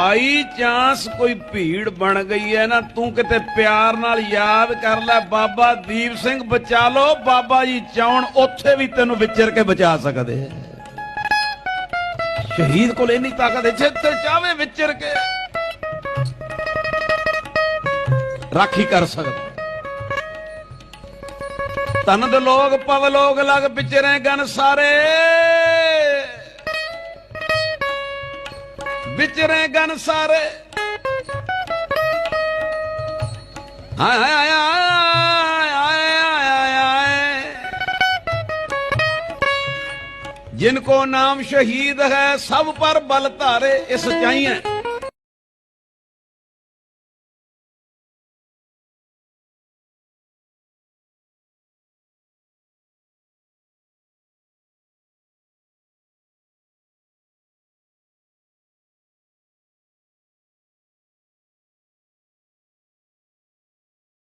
By chance ਕੋਈ ਭੀੜ ਬਣ ਗਈ ਹੈ ਨਾ, ਤੂੰ ਕਿਤੇ ਪਿਆਰ ਨਾਲ ਯਾਦ ਕਰ ਲੈ, ਬਾਬਾ ਦੀਪ ਸਿੰਘ ਬਚਾ ਲੋ ਬਾਬਾ ਜੀ ਚਾਉਣ, ਉੱਥੇ ਵੀ ਤੈਨੂੰ ਵਿਚਰ ਕੇ ਬਚਾ ਸਕਦੇ ਆ ਸ਼ਹੀਦ ਕੋਲ ਇੰਨੀ ਤਾਕਤ ਹੈ, ਜਿੱਥੇ ਚਾਵੇ ਵਿਚਰ ਕੇ। ਰਾਖੀ ਕਰ ਸਕਦਾ ਤਨ ਦੇ ਲੋਗ ਪਵ ਲੋਗ ਲਗ ਵਿਚਰੇ ਗਨ ਸਾਰੇ। ਵਿਚਰੇ ਗਨ ਸਾਰੇ। ਆਏ ਆਏ ਆਏ ਆਏ ਆਏ ਜਿਨ ਕੋ ਨਾਮ ਸ਼ਹੀਦ ਹੈ, ਸਭ ਪਰ ਬਲ ਧਾਰੇ ਇਸ ਚਾਹੀਏ